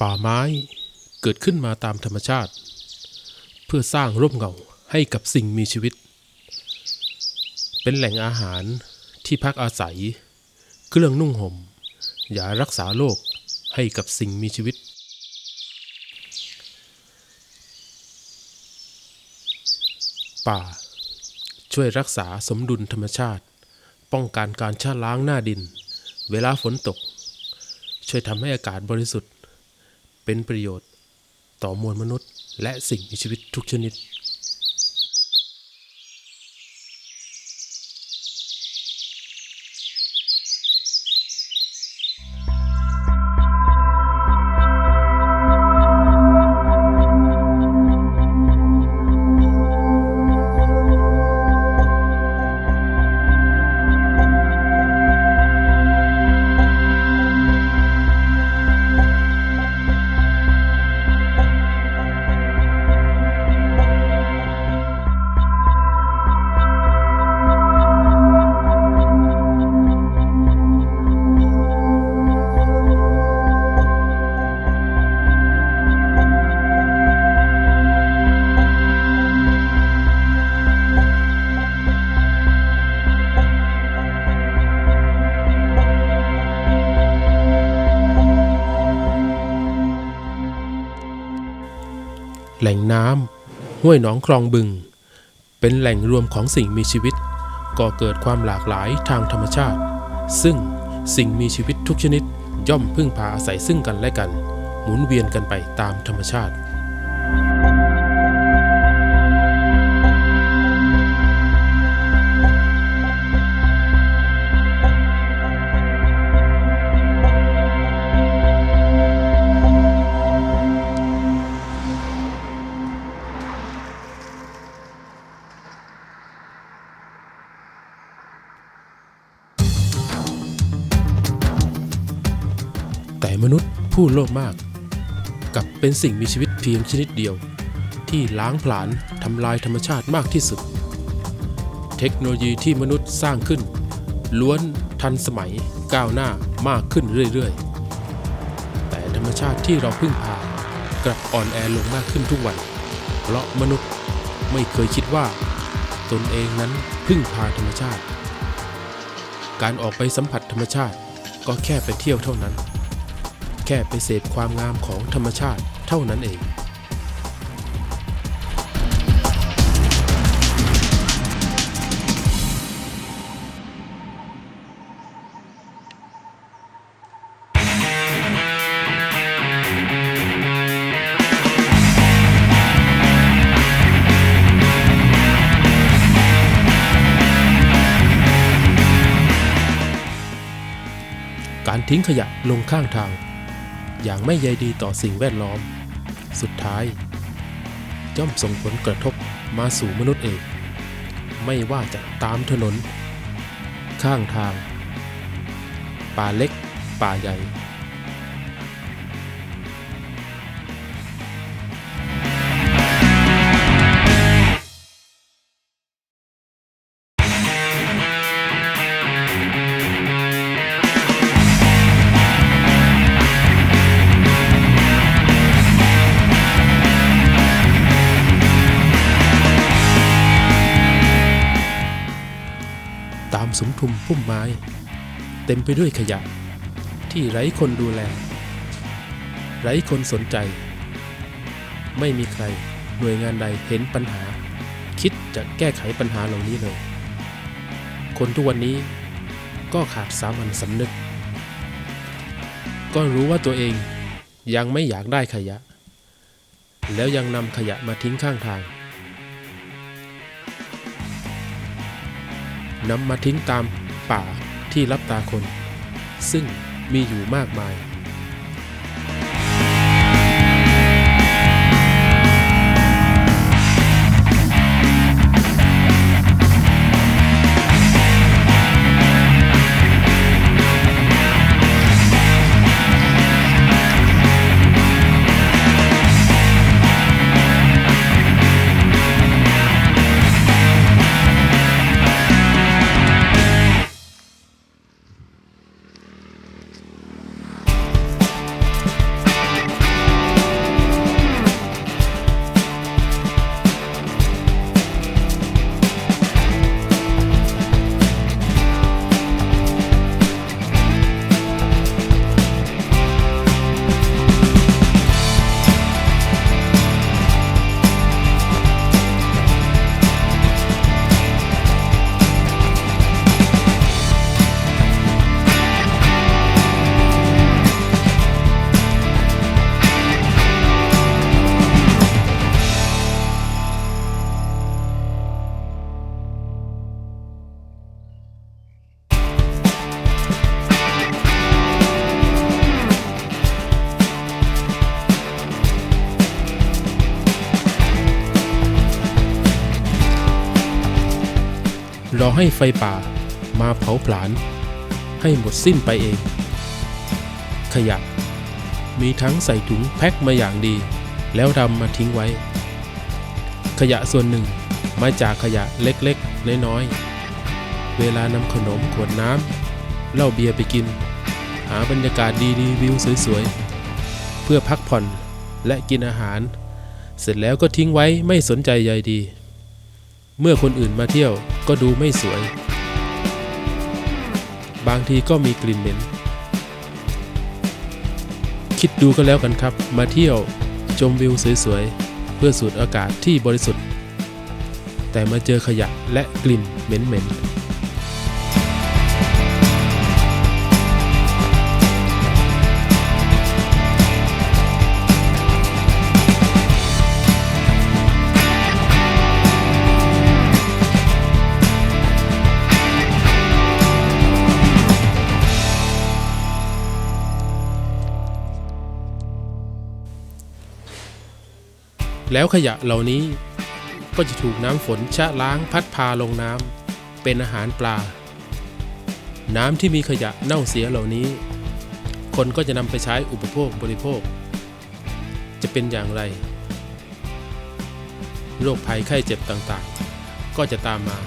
ป่าไม้เกิดขึ้นมาตามธรรมชาติ เพื่อสร้างร่มเงาให้กับสิ่งมีชีวิต เป็นแหล่งอาหารที่พักอาศัย เครื่องนุ่งห่มยารักษาโรคให้กับสิ่งมีชีวิต ป่า ช่วยรักษาสมดุลธรรมชาติ ป้องกันการชะล้างหน้าดิน เวลาฝนตก ช่วยทำให้อากาศบริสุทธิ์ เป็นประโยชน์ ต่อมวลมนุษย์ และสิ่งมีชีวิตทุกชนิด แหล่งน้ำห้วยหนองคลองบึง เป็นแหล่งรวมของสิ่งมีชีวิตก่อเกิดความหลากหลายทางธรรมชาติ ซึ่งสิ่งมีชีวิตทุกชนิดย่อมพึ่งพาอาศัยซึ่งกันและกัน หมุนเวียนกันไปตามธรรมชาติ มนุษย์ผู้โลภมาก กับเป็นสิ่งมีชีวิตเพียงชนิดเดียว ที่ล้างผลาญทำลายธรรมชาติมากที่สุด เทคโนโลยีที่มนุษย์สร้างขึ้น ล้วนทันสมัยก้าวหน้ามากขึ้นเรื่อยๆ แต่ธรรมชาติที่เราพึ่งพากลับอ่อนแอลงมากขึ้นทุกวัน เพราะมนุษย์ไม่เคยคิดว่า ตนเองนั้นพึ่งพาธรรมชาติ การออกไปสัมผัสธรรมชาติก็แค่ไปเที่ยวเท่านั้น แค่ไปเสพความงามของธรรมชาติเท่านั้นเองการทิ้งขยะลงข้างทาง อย่างไม่ใยดีต่อสิ่งแวดล้อม สุดท้ายย่อมส่งผลกระทบมาสู่มนุษย์เอง ไม่ว่าจะตามถนน ข้างทาง ป่าเล็ก ป่าใหญ่ สุมทุมพุ่มไม้ เต็มไปด้วยขยะ ที่ไร้คนดูแล ไร้คนสนใจ ไม่มีใครหน่วยงานใดเห็นปัญหา คิดจะแก้ไขปัญหาเหล่านี้เลย คนทุกวันนี้ก็ขาดสามัญสำนึก ก็รู้ว่าตัวเองยังไม่อยากได้ขยะ แล้วยังนำขยะมาทิ้งข้างทาง นำมาทิ้งตามป่าที่รับตาคน ซึ่งมีอยู่มากมาย「 อให้ไฟป่ามาเผาผลาญให้หมดสิ้นไปเอง ขยะ มีทั้งใส่ถุงแพ็คมาอย่างดี แล้วดำมาทิ้งไว้ ขยะส่วนหนึ่งมาจากขยะเล็กๆ น้อยๆ เวลานำขนมขวดน้ำเหล้าเบียร์ไปกิน หาบรรยากาศดีๆวิวสวยๆ เพื่อพักผ่อนและกินอาหาร เสร็จแล้วก็ทิ้งไว้ไม่สนใจใยดี เมื่อคนอื่นมาเที่ยว ก็ดูไม่สวย บางทีก็มีกลิ่นเหม็น คิดดูก็แล้วกันครับ มาเที่ยวชมวิวสวยๆ เพื่อสูดอากาศที่บริสุทธิ์ แต่มาเจอขยะและกลิ่นเหม็นๆ แล้วขยะเหล่านี้ก็จะถูกน้ำฝนชะล้างพัดพาลงน้ำเป็นอาหารปลา น้ำที่มีขยะเน่าเสียเหล่านี้ คนก็จะนำไปใช้อุปโภคบริโภค จะเป็นอย่างไร โรคภัยไข้เจ็บต่างๆ ก็จะตามมา